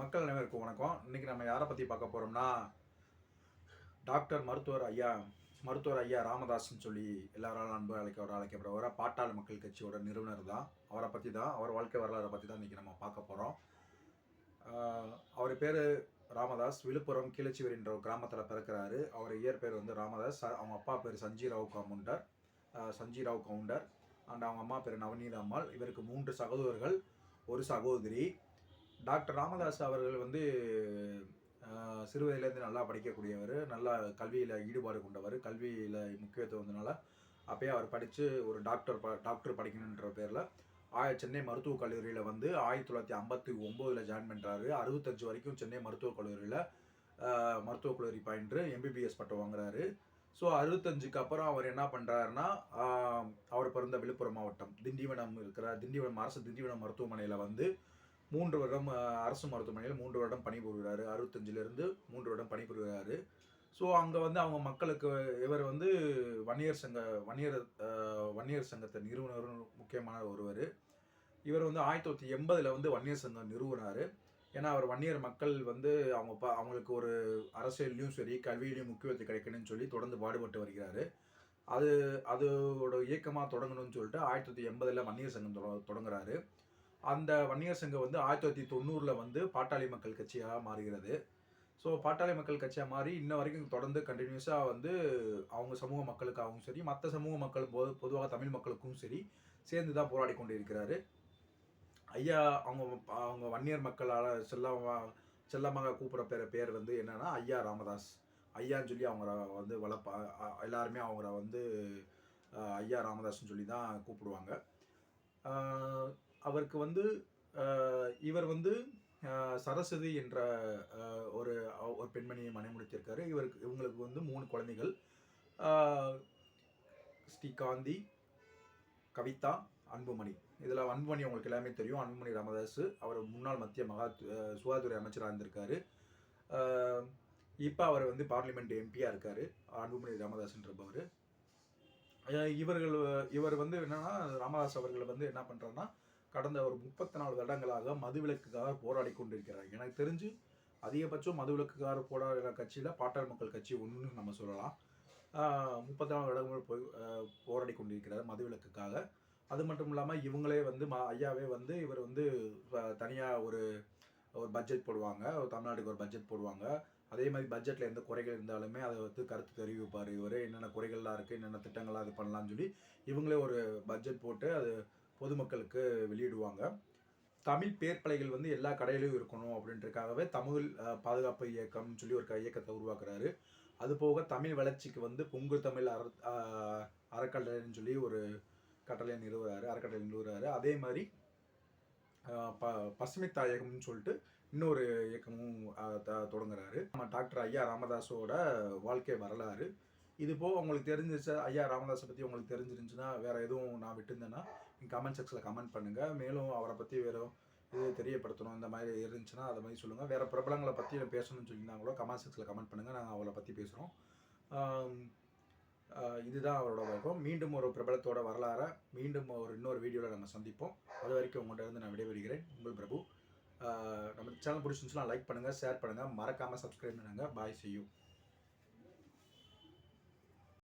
மக்கள் அனைவருக்கும் வணக்கம். இன்னைக்கு நம்ம யாரை பற்றி பார்க்க போகிறோம்னா டாக்டர் மருத்துவர் ஐயா மருத்துவர் ஐயா ராமதாஸ்ன்னு சொல்லி எல்லாராலும் அன்பு அழைக்க அழைக்கப்படுற பாட்டாளி மக்கள் கட்சியோட நிறுவனர் தான். அவரை பற்றி தான் அவர் வாழ்க்கை வரலாறை பற்றி தான் இன்றைக்கி நம்ம பார்க்க போகிறோம் அவர் பேர் ராமதாஸ். விழுப்புரம் கிளச்சிவரின்ற என்ற ஒரு கிராமத்தில் பிறக்கிறாரு. அவர் இயற்பேர் வந்து ராமதாஸ். அவங்க அப்பா பேர் சஞ்சீராவ் கவுண்டர். சஞ்சீராவ் கவுண்டர். அண்ட் அவங்க அம்மா பேர் நவநீத அம்மாள் இவருக்கு மூன்று சகோதரர்கள். ஒரு சகோதரி டாக்டர் ராமதாஸ் அவர்கள் வந்து சிறுவயதிலேருந்து நல்லா படிக்கக்கூடியவர் நல்லா கல்வியில் ஈடுபாடு கொண்டவர் கல்வியில் முக்கியத்துவம் வந்தனால அப்பயே அவர் படித்து ஒரு டாக்டர் ப டாக்டர் படிக்கணுன்ற பேரில் ஆய சென்னை மருத்துவக் கல்லூரியில் வந்து ஆயிரத்தி தொள்ளாயிரத்தி ஐம்பத்தி ஒம்போதில் ஜாயின் பண்ணுறாரு அறுபத்தஞ்சு வரைக்கும் சென்னை மருத்துவக் கல்லூரியில் மருத்துவக் கல்லூரி பயின்று எம்பிபிஎஸ் பட்டம் வாங்குறாரு. ஸோ அறுபத்தஞ்சுக்கு அப்புறம் அவர் என்ன பண்ணுறாருன்னா அவர் பிறந்த விழுப்புரம் மாவட்டம் திண்டிவனம் இருக்கிற திண்டிவனம் அரசு திண்டிவனம் மருத்துவமனையில் வந்து மூன்று வருடம் அரசு மருத்துவமனையில் மூன்று வருடம் பணிபுரிகிறாரு. அறுபத்தஞ்சிலிருந்து மூன்று வருடம் பணிபுரிகிறாரு. ஸோ அங்கே வந்து அவங்க மக்களுக்கு இவர் வந்து வன்னியர் சங்க வன்னியர் வன்னியர் சங்கத்தை நிறுவனர் முக்கியமான ஒருவர். இவர் வந்து ஆயிரத்தி தொள்ளாயிரத்தி எண்பதில் வந்து வன்னியர் சங்கம் நிறுவனார். ஏன்னா அவர் வன்னியர் மக்கள் வந்து அவங்க ப அவங்களுக்கு ஒரு அரசியல்லையும் சரி கல்வியிலையும் முக்கியத்துவம் கிடைக்கணும்னு சொல்லி தொடர்ந்து பாடுபட்டு வருகிறார். அது அதோட இயக்கமாக தொடங்கணும்னு சொல்லிட்டு ஆயிரத்தி தொள்ளாயிரத்தி எண்பதில் வன்னியர் சங்கம் தொட தொடங்குறாரு. அந்த வன்னியர் சங்கம் வந்து ஆயிரத்தி தொள்ளாயிரத்தி தொண்ணூறில் வந்து பாட்டாளி மக்கள் கட்சியாக மாறுகிறது. ஸோ பாட்டாளி மக்கள் கட்சியாக மாறி இன்ன வரைக்கும் தொடர்ந்து கண்டினியூஸாக வந்து அவங்க சமூக மக்களுக்காகவும் சரி மற்ற சமூக மக்கள் பொ பொதுவாக தமிழ் மக்களுக்கும் சரி சேர்ந்து தான் போராடி கொண்டு இருக்கிறாரு ஐயா அவங்க அவங்க வன்னியர் மக்களால் செல்லமா செல்லமாக கூப்பிட்ற பேர் பேர் வந்து என்னென்னா ஐயா ராமதாஸ். ஐயான்னு சொல்லி அவங்கள வந்து வளர்ப்பா எல்லாருமே அவங்கள வந்து ஐயா ராமதாஸ்னு சொல்லி தான் கூப்பிடுவாங்க அவருக்கு வந்து இவர் வந்து சரஸ்வதி என்ற ஒரு ஒரு பெண்மணியை மனைமுடித்திருக்காரு. இவருக்கு இவங்களுக்கு வந்து மூணு குழந்தைகள். ஸ்ரீகாந்தி கவிதா அன்புமணி. இதில் அன்புமணி உங்களுக்கு எல்லாமே தெரியும். அன்புமணி ராமதாஸ் அவர் முன்னாள் மத்திய மகா சுகாதாரத்துறை அமைச்சராக இருந்திருக்காரு. இப்போ அவர் வந்து பார்லிமெண்ட் எம்பியாக இருக்கார். அன்புமணி ராமதாஸ்ன்றவர் இவர்கள் இவர் வந்து என்னன்னா ராமதாஸ் அவர்கள் வந்து என்ன பண்ணுறாருன்னா கடந்த ஒரு முப்பத்தி நாலு வருடங்களாக மதுவிலக்குக்காக போராடி கொண்டிருக்கிறார். எனக்கு தெரிஞ்சு அதிகபட்சம் மதுவிலக்குக்காக போராடுகிற கட்சியில் பாட்டாளி மக்கள் கட்சி ஒன்றுன்னு நம்ம சொல்லலாம். முப்பத்தி நாலு வருடங்கள் போய் போராடி கொண்டிருக்கிறார் மதுவிலக்குக்காக. அது மட்டும் இல்லாமல் இவங்களே வந்து ம ஐயாவே வந்து இவர் வந்து தனியாக ஒரு ஒரு பட்ஜெட் போடுவாங்க. ஒரு தமிழ்நாட்டுக்கு ஒரு பட்ஜெட் போடுவாங்க. அதே மாதிரி பட்ஜெட்டில் எந்த குறைகள் இருந்தாலுமே அதை வந்து கருத்து தெரிவிப்பார் இவர். என்னென்ன குறைகள்லாம் இருக்குது என்னென்ன திட்டங்கள்லாம் இது பண்ணலாம்னு சொல்லி இவங்களே ஒரு பட்ஜெட் போட்டு அது பொதுமக்களுக்கு வெளியிடுவாங்க. தமிழ் பேர்பலைகள் வந்து எல்லா கடையிலையும் இருக்கணும் அப்படின்றதுக்காகவே தமிழ் பாதுகாப்பு இயக்கம்னு சொல்லி ஒரு க- இயக்கத்தை உருவாக்குறாரு. அது போக தமிழ் வளர்ச்சிக்கு வந்து பொங்கு தமிழ் அற அறக்கட்டளைன்னு சொல்லி ஒரு கட்டளை நிறுவுறாரு அறக்கட்டளை நிறுவுறாரு. அதே மாதிரி ப பசுமை தாயகம்னு சொல்லிட்டு இன்னொரு இயக்கமும் த- தொடங்குறாரு. நம்ம டாக்டர் ஐயா ராமதாஸோட வாழ்க்கை வரலாறு இது போக உங்களுக்கு தெரிஞ்சிருச்சா? ஐயா ராமதாஸை பற்றி உங்களுக்கு தெரிஞ்சிருந்துச்சுன்னா வேறு எதுவும் நான் விட்டுருந்தேன்னா நீங்கள் கமெண்ட் செக்ஷனில் கமெண்ட் பண்ணுங்கள் மேலும் அவரை பற்றி வேறு இது தெரியப்படுத்தணும் இந்த மாதிரி இருந்துச்சுன்னா அதை மாதிரி சொல்லுங்கள் வேறு பிரபலங்களை பற்றி பேசணும்னு சொல்லியிருந்தாங்களோ கமெண்ட் செக்ஷனில் கமெண்ட் பண்ணுங்கள் நாங்கள் அவளை பற்றி பேசுகிறோம் இதுதான் அவரோட வழக்கம். மீண்டும் ஒரு பிரபலத்தோட வரலாறை மீண்டும் ஒரு இன்னொரு வீடியோவில் நம்ம சந்திப்போம். அது வரைக்கும் உங்கள்கிட்ட இருந்து நான் விடைபெறுகிறேன். உங்கள் பிரபு. நம்ம சேனல் பிடிச்சிருந்துச்சுன்னா லைக் பண்ணுங்கள் ஷேர் பண்ணுங்கள் மறக்காமல் சப்ஸ்கிரைப் பண்ணுங்கள் பாய் செய்யும்